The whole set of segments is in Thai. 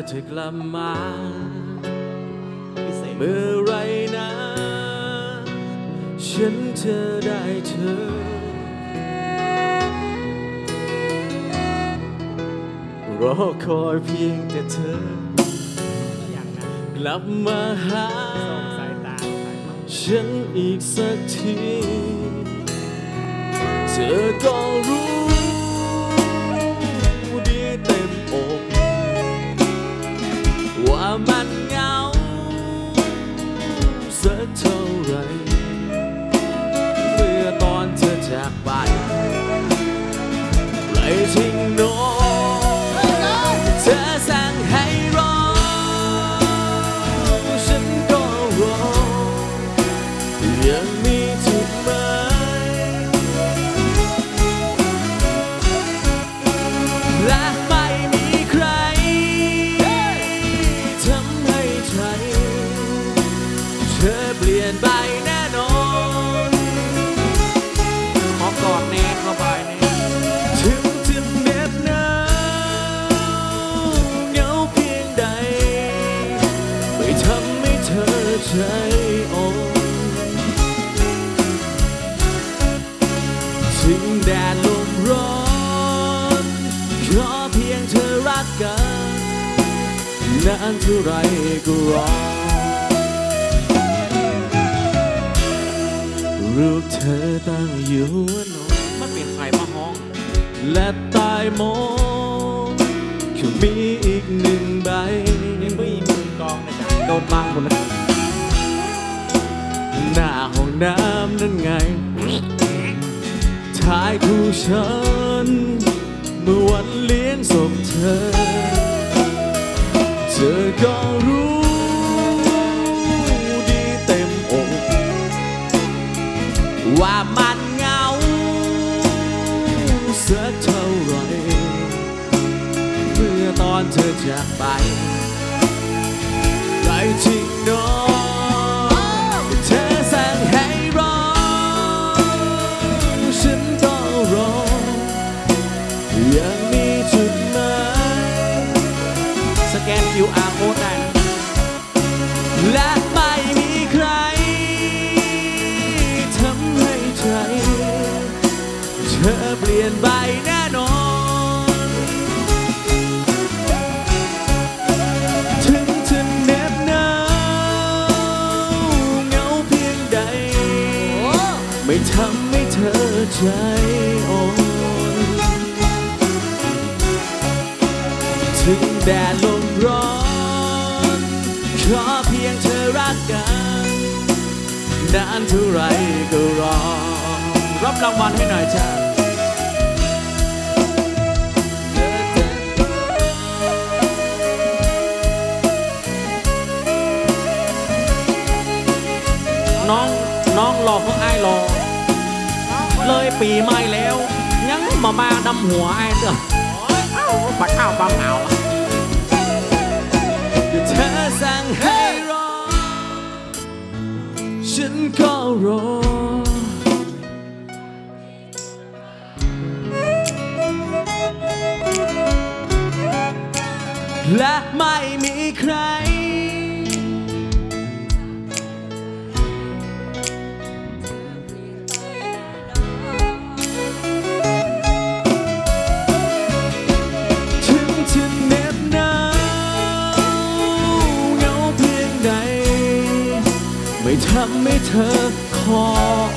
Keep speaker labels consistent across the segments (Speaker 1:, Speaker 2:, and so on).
Speaker 1: เธอจะกลับมา
Speaker 2: เมื่
Speaker 1: อไรนะ ฉันจะได้เธอ รอคอยเพียงแต่เธอ กลับมาหาฉันอีกสักที เธอก็รู้ นานเท่าไร
Speaker 2: ก็
Speaker 1: รอรูปเธอตั้งอยู่นอน
Speaker 2: มันเป็นใครมาห้อง
Speaker 1: และตายมองก็มีอีกหนึ่งใบ
Speaker 2: ยังไม่มีกองนะจ๊ะโดนบังหมดเลย
Speaker 1: หน้าห้องน้ำนั่นไงถ่ายคู่ฉัน เมื่อวันเลี้ยงศพเธอ ธอก็รู้ดีเต็มอกว่ามันเหงาสักเท่าไรเมื่อตอนเธอจากไปไรทิ้งน้อง
Speaker 2: และ
Speaker 1: ไม่มีใครทำให้ใจเธอเปลี่ยนไปแน่นอน ถึงจะเหน็บหนาวเหงาเพียงใด ไม่ทำให้เธอใจอ่อนถึงแดดลมร้อนขอเพียงเธอรักกันนานเท่าไรก็รอ
Speaker 2: รับรางวัลให้หน่อยจ้าน้องน้องรอพวกไอ้ายรอ เลยปีใหม่แล้ว ยังมามาดำหัวไอ้ายเด้อเอ้าปัดข้าวบางเอาอะ
Speaker 1: เธอสั่งให้รอ ฉันก็รอ และไม่มีใคร ทำให้เธอคอ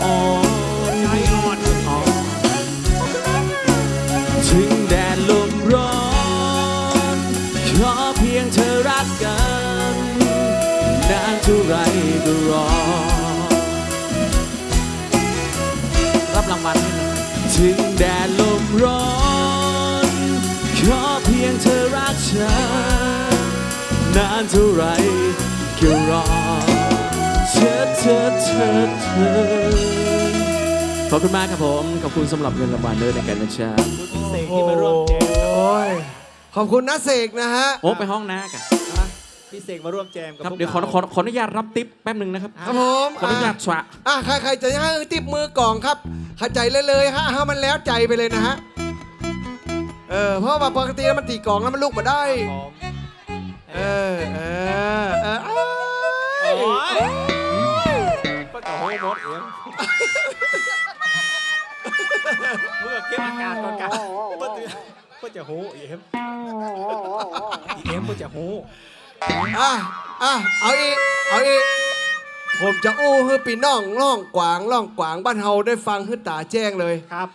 Speaker 1: อ่อน
Speaker 2: ใจอ่อน
Speaker 1: ถึงแดดลมร้อน ขอเพียงเธอรักกัน นานเท่าไรก็รอ
Speaker 2: รับรางวัลให้หน่อย
Speaker 1: ถึงแดดลมร้อน ขอเพียงเธอรักฉัน นานเท่าไรก็รอ ธอเธอเธอเธอขอบคุณมากครับผม ขอบคุณสำหรับเงินรางวัลด้วยในการนะจ๊ะ
Speaker 2: เสกที่มาร่วมแจมกับ
Speaker 3: โอ้ยขอบคุณนะเสกนะฮะ
Speaker 1: โอ้ไปห้องน้ากัน
Speaker 2: พี่เสกมาร่วมแจมกับ
Speaker 1: ครับ
Speaker 2: พวก
Speaker 1: เดี๋ยวขอขอขออนุญาตรับทิปแป๊บหนึ่งนะครับ
Speaker 3: ครับผม
Speaker 1: ขออนุญาตสวะ
Speaker 3: อะใครใครจะให้ติบมือกล่องครับเข้าใจเลยเลยฮะให้มันแล้วใจไปเลยนะฮะเอเออ เพราะว่าปกติแล้วมันตีกลองแล้วมันลุกมาได้
Speaker 4: ผม
Speaker 3: เออเออ
Speaker 4: เมื่อเก็บอาการก่อนกันเพื่อจะเพื่อจะโหเอ็มอีเอ็มเพื่อจะโห
Speaker 3: อะอะเอาอีกเอาอีกผมจะอู้ให้ปีน้องล่องกวางล่องกวางบ้านเฮาได้ฟังขึ้นตาแจ้งเลย
Speaker 4: ครับ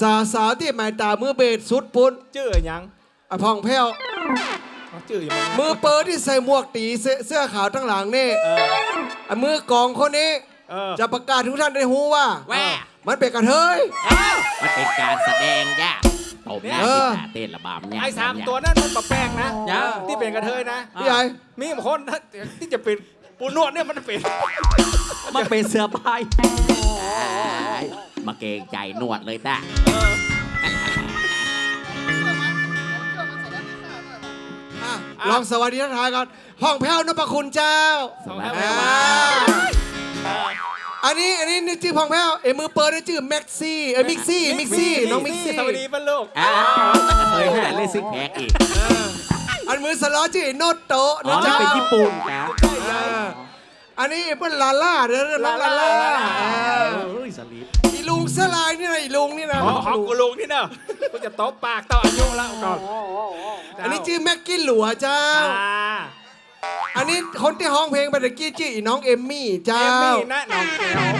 Speaker 3: สาวสาวที่หมายตามือเบสสุดปุ้น
Speaker 4: ชื่อหยัง
Speaker 3: อะพองแพ้ว
Speaker 4: เอาชื่อหยัง
Speaker 3: มือเปิดที่ใส่หมวกตีเสื้อเสื้อขาวทั้งหลังนี่
Speaker 4: เออ
Speaker 3: อะมือกองคนนี้
Speaker 4: เออ
Speaker 3: จะประกาศทุกท่านได้รู้ว่า
Speaker 1: แว่
Speaker 3: มันเป็นกระเทย
Speaker 1: มันเป็นการแสดงย่าตบหน้า
Speaker 3: เอ
Speaker 1: ที่
Speaker 3: อ
Speaker 1: ตาเต้นระบำเนี่ย
Speaker 4: ไอ้สามตัวนั่นมันปะแป้งนะ
Speaker 1: ยัง
Speaker 4: ที่เป็นกระเทยนะ
Speaker 3: พี่ใหญ่
Speaker 4: มีบางคนนะที่จะเป็นปูนวดเนี่ยมันเป็น
Speaker 1: มันเป็นเสือใบมาเกรงใจนวดเลยต้า
Speaker 3: อะลองสวัสดีทักทายก่อนห้องแพ้วนพคุณเจ้า
Speaker 4: สองแถว
Speaker 3: อ่า
Speaker 4: มา
Speaker 3: อั นนี้อันนี้นี่ชื่อพองแพ้วเอ้ยมือเปิดนี่ชื่อแม็กซี่เอ้ยมิกซี่มิกซี่น้องมิกซี่
Speaker 4: สวัสดีป้าลูก
Speaker 1: อ้าวเคยหาเล่นซิกแพคอีก
Speaker 3: อันมือสล้อชื่อไอ้โนตโตะ
Speaker 1: อ๋อ
Speaker 3: นะ
Speaker 1: นี่
Speaker 3: เจ้า
Speaker 1: เป็นญี่ปุ่นครับ
Speaker 3: เอออันนี้เปิ้นลาล่าเด้อน้องลาล่าเออ
Speaker 1: เอ้ยสลิป
Speaker 3: อีลุงเสื้อลายนี่นะอีลุงนี่นะ
Speaker 4: ขอขอบกูลุงนี่เนอะกูจะตบปากต่ออายุแล้วก่อน
Speaker 3: อันนี้ชื่อแม็กกี้หลัวเจ้า
Speaker 4: อ่า
Speaker 3: อันนี้คนที่ห้องเพลงไปตะกี้ชื่ออีน้องเอมมี่
Speaker 4: เอ
Speaker 3: เจ้า
Speaker 4: มมี่นะน้องแก้ว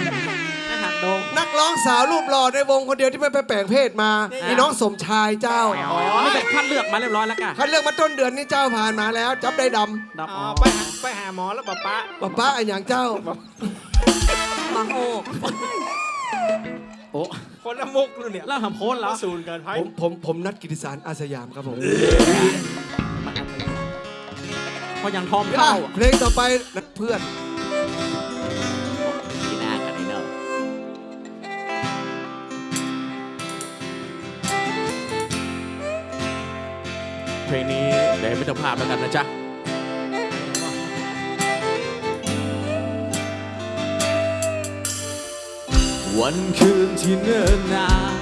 Speaker 1: นะหักโดง
Speaker 3: นักร้องสาวรูปหล่อในวงคนเดียวที่ไม่ไปแปลงเพศมา
Speaker 4: นี่
Speaker 3: อีน้องสมชายเจ้า
Speaker 1: อ๋อนี่เป็นคัดเลือกมาเรียบร้อยแล้วกัน
Speaker 3: คัดเลือกมาต้นเดือนนี้เจ้าผ่านมาแล้ว จับได้ด
Speaker 1: ดับ
Speaker 4: อ๋
Speaker 1: อ๋
Speaker 4: อ
Speaker 1: อ
Speaker 4: ไปหาไปหาหมอแล้วป้าป้าำ
Speaker 3: ป้าป้าอันอย่างเจ้า
Speaker 1: มาโอ้โอ้
Speaker 4: คนละมุกนู่นเนี่ย
Speaker 1: แล้วทำโพสแล้ว
Speaker 4: ศูนย์เกินไพ่
Speaker 3: ผมผมผมนัดกิติสารอาสยามครับผม
Speaker 1: พอยังทอม
Speaker 3: อะ
Speaker 1: เข้า
Speaker 3: เพลงต่อไปนัดเพื่อน
Speaker 1: ทีหน้ากันนี่เนอะเพลงนี้เดี๋ยวไม่ต้องพลาดแล้วกันนะจ๊ะวันคืนที่เนิ่นนาน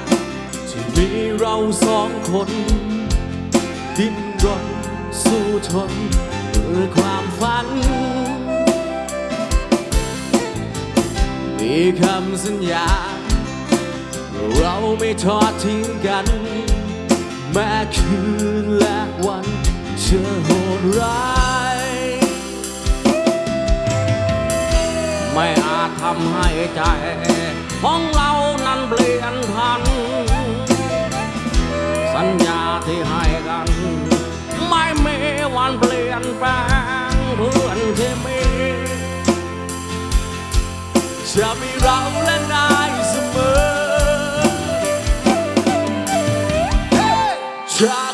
Speaker 1: ที่มีเราสองคน ดิ้นรนสู้ทน เพื่อความฝัน มีคำสัญญา เราไม่ทอดทิ้งกัน แม้คืนและวันเชื่อโหดร้าย ไม่อาจทำให้ใจ ของเรานั้นเปลี่ยนพัน สัญญาที่ให้กัน วันเปลี่ยนแปลงเพื่อนที่มีจะมีเราและนายเสมอจาก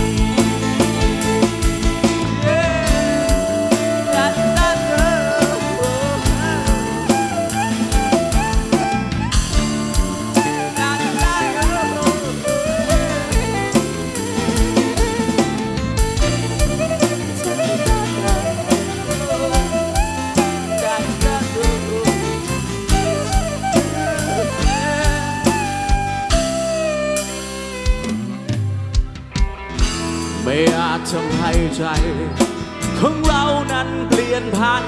Speaker 1: ทำให้ใจของเรานั้นเปลี่ยนพัน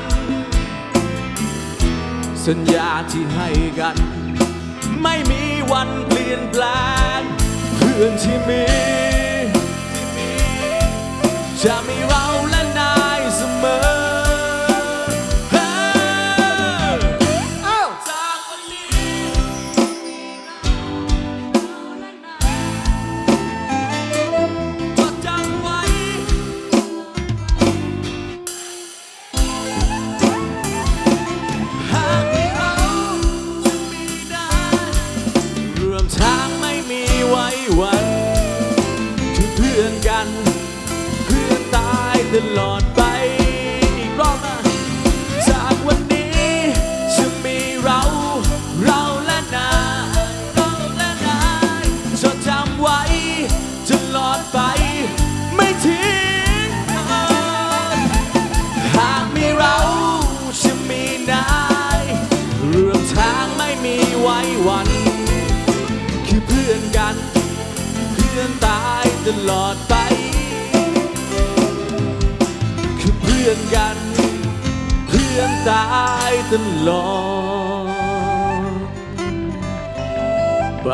Speaker 1: สัญญาที่ให้กัน ไม่มีวันเปลี่ยนแปลงเพื่อนที่มี จะมีเราและนายเสมอ ตลอดไปอีกรอบนะจากวันนี้จะมีเรา เราและนายเราและนายจดจำไว้ตลอดไป ไม่ทิ้งกันหากมีเราจะมีนายเรื่องทางไม่มีไว้วัน คือเพื่อนกัน เพื่อนตายตลอดไป พื่อนกัน เพื่อนตายตลอดไป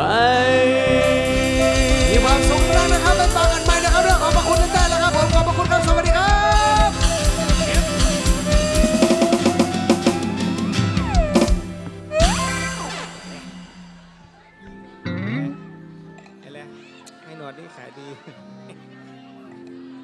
Speaker 3: มีความสุขแล้วนะครับไปต่อกัน